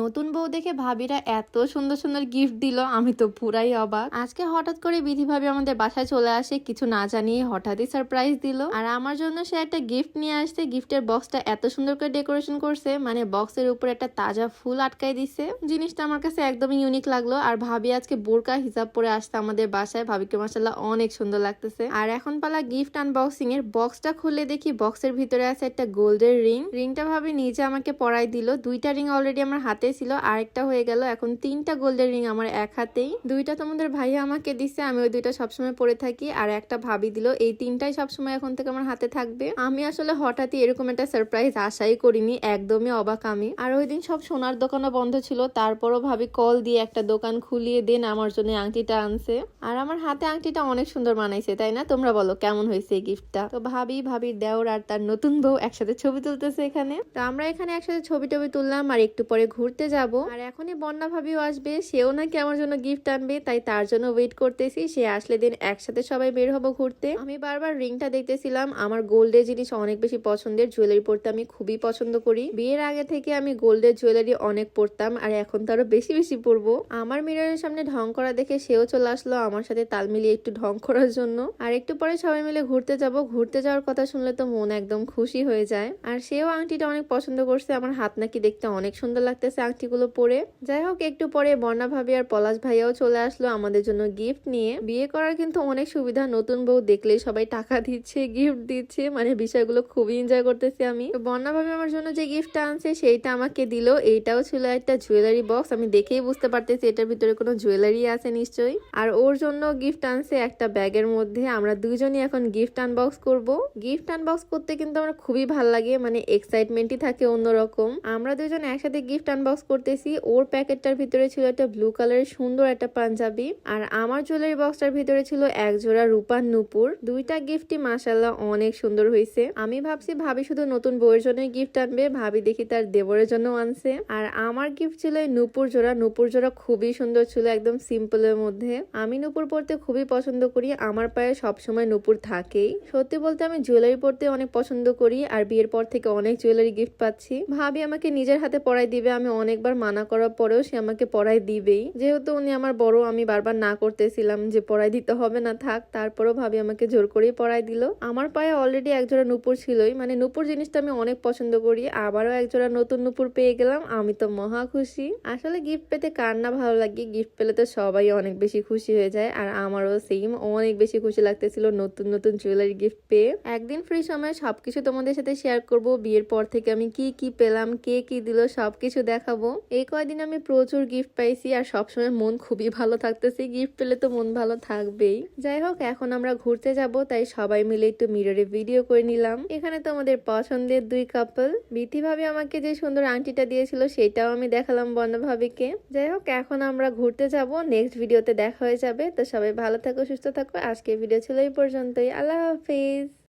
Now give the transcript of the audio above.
নতুন বউ দেখে ভাবিরা এত সুন্দর সুন্দর গিফট দিল, আমি তো পুরাই অবাক। আজকে হঠাৎ করে বিধি ভাবি আমাদের বাসায় চলে আসে, কিছু না জানিয়ে হঠাৎই সারপ্রাইজ দিল। আর আমার জন্য সে একটা গিফট নিয়ে আসছে গিফটের বক্সটা এত সুন্দর করে ডেকোরেশন করছে মানে বক্সের উপর একটা তাজা ফুল আটকাই দিছে। জিনিসটা আমার কাছে একদমই ইউনিক লাগল, আর ভাবি আজকে বোরকা হিসাব পরে আসছে আমাদের বাসায়, ভাবিকে মাসাল্লাহ অনেক সুন্দর লাগতেছে। আর এখন পালা গিফট আনবক্সিং এর বক্সটা খুলে দেখি বক্সের ভিতরে আছে একটা গোল্ডের রিং রিংটা ভাবি নিজে আমাকে পরাই দিল, দুইটা রিং অলরেডি আমার হাতে ছিল, আরেকটা হয়ে গেল। এখন তিনটা গোল্ডের রিং আমার এক হাতেই। দুইটা তোমাদের ভাইয়া আমাকে দিছে, আমি ওই দুইটা সবসময় পরে থাকি, আর একটা ভাবি দিল, এই তিনটাই সবসময় এখন থেকে আমার হাতে থাকবে। আমি আসলে হঠাৎই এরকম একটা সারপ্রাইজ আশাই করিনি, একদমই অবাক আমি। আর ওই দিন সব সোনার দোকানও বন্ধ ছিল, তারপরও ভাবি কল দিয়ে একটা দোকান খুলিয়ে দেন, আমার জন্য আংটিটা আনছে। আর আমার হাতে আংটিটা অনেক সুন্দর বানাইছে তাই না? তোমরা বলো, কেমন হয়েছে এই গিফটটা তো ভাবি, ভাবির দেওর আর তার নতুন বউ একসাথে ছবি তুলতেছে এখানে। তো আমরা এখানে একসাথে ছবি টবি তুললাম, আর একটু পরে ঘুরতে যাব। আর এখনই বন্যা ভাবিও আসবে। সেও নাকি আমার জন্য গিফট আনবে, তাই তার জন্য ওয়েট করতেছি। সে আসলে দিন একসাথে সবাই বের হব ঘুরতে। আমি বারবার রিংটা দেখতেছিলাম। আমার গোল্ডের জিনিস অনেক বেশি পছন্দের। জুয়েলারি পরতে আমি খুবই পছন্দ করি। বিয়ের আগে থেকে আমি গোল্ডের জুয়েলারি অনেক পরতাম, আর এখন তো আরও বেশি বেশি পরবো। আমার মিররের সামনে ঢং করা দেখে সেও চলে আসলো আমার সাথে তাল মিলিয়ে একটু ঢং করার জন্য। আর একটু পরে সবাই মিলে ঘুরতে যাব। ঘুরতে যাওয়ার কথা শুনলে তো মন একদম খুশি হয়ে যায়। আর সেও আংটিটা অনেক পছন্দ করছে। আমার হাত নাকি দেখতে অনেক সুন্দর লাগতেছে। আংটিগুলো পরে যাই হোক, একটু পরে বর্ণা ভাবি আর পলাশ ভাইয়াও চলে আসলো আমাদের জন্য গিফট নিয়ে। বিয়ে করার কিন্তু অনেক সুবিধা, নতুন বউ দেখলেই সবাই টাকা দিচ্ছে গিফট দিচ্ছে মানে বিষয়গুলো খুবই এনজয় করতেছি আমি। বর্ণা ভাবি আমার জন্য যে গিফটটা আনছে, সেইটা আমাকে দিল। এইটাও ছিল একটা জুয়েলারি বক্স আমি দেখেই বুঝতে পারতেছি এটার ভিতরে কোনো জুয়েলারি আছে নিশ্চয়ই। আর ওর জন্য গিফট আনছে একটা ব্যাগের মধ্যে। আমরা দুজনই এখন গিফট আনবক্স করব। গিফট আনবক্স করতে কিন্তু আমার খুবই ভালো লাগে মানে এক্সাইটমেন্টই থাকে অন্যরকম। আমরা দুজন একসাথে গিফট আনবক্স করতেছি। ওর প্যাকেটটার ভিতরে ছিল একটা ব্লু কালারের সুন্দর একটা পাঞ্জাবি আর আমার জুয়েলারি বক্সটার ভিতরে ছিল এক জোড়া রূপার নুপুর। দুইটা গিফটই মাসাল্লাহ অনেক সুন্দর হয়েছে। আমি ভাবছি ভাবি শুধু নতুন বউয়ের জন্যই গিফট আনবে, ভাবি দেখি তার দেবরের জন্য আনছে। আর আমার গিফট ছিল নুপুর জোড়া। নুপুর জোড়া খুবই সুন্দর ছিল, একদম সিম্পলের মধ্যে। আমি নুপুর পরতে খুবই পছন্দ করি। আমার পায়ে সবসময় নুপুর থাকেই। সত্যি বলতে আমি জুয়েলারি পরতে অনেক পছন্দ করি আর বিয়ের পর থেকে অনেক জুয়েলারি গিফট পাচ্ছি। ভাবি আমাকে নিজের হাতে পরাই দিবে, আমি অনেকবার মানা করার পরেও সে আমাকে পরাই দিবেই। যেহেতু উনি আমার বড়, আমি বারবার না করতেছিলাম যে পরাই দিতে হবে না, থাক। তারপরেও ভাবি আমাকে জোর করেই পরাই দিল। আমার পায়ে অলরেডি একজোড়া নুপুর ছিলই। মানে নুপুর জিনিসটা আমি অনেক পছন্দ করি। আবারও একজোড়া নতুন নুপুর পেয়ে গেলাম। আমি তো মহা খুশি। আসলে গিফট পেতে কার না ভালো লাগে? গিফট পেলে তো সবাই অনেক বেশি খুশি হয়ে যায়। আর আমারও সেম অনেক বেশি খুশি লাগতেছিল নতুন নতুন জুয়েলারি গিফট পেয়ে। একদিন ফ্রি সময় সবকিছু তোমাদের সাথে শেয়ার করব। বিয়ের পর থেকে আমি কি কি পেলাম, কে কি দিল, সবকিছু দেখাবো। এই কয়দিন আমি প্রচুর গিফট পাইছি আর সবসময় মন খুবই ভালো থাকতেছে। গিফট পেলে তো মন ভালো থাকবেই। যাই হোক, এখন আমরা ঘুরতে যাব, তাই সবাই মিলে একটু মিররে ভিডিও করে নিলাম। এখানে তো আমাদের পছন্দের দুই কাপল বিথি আমাকে যে সুন্দর আংটিটা দিয়েছিল, সেটাও আমি দেখালাম বর্ণা ভাবিকে। যাই হোক, এখন আমরা ঘুরতে যাব নেক্সট ভিডিওতে দেখা হয়ে যাবে। তো সবাই ভালো থাকো, সুস্থ থাকো। আজকে ভিডিও ছিল এই পর্যন্তই। আল্লাহ হাফিজ।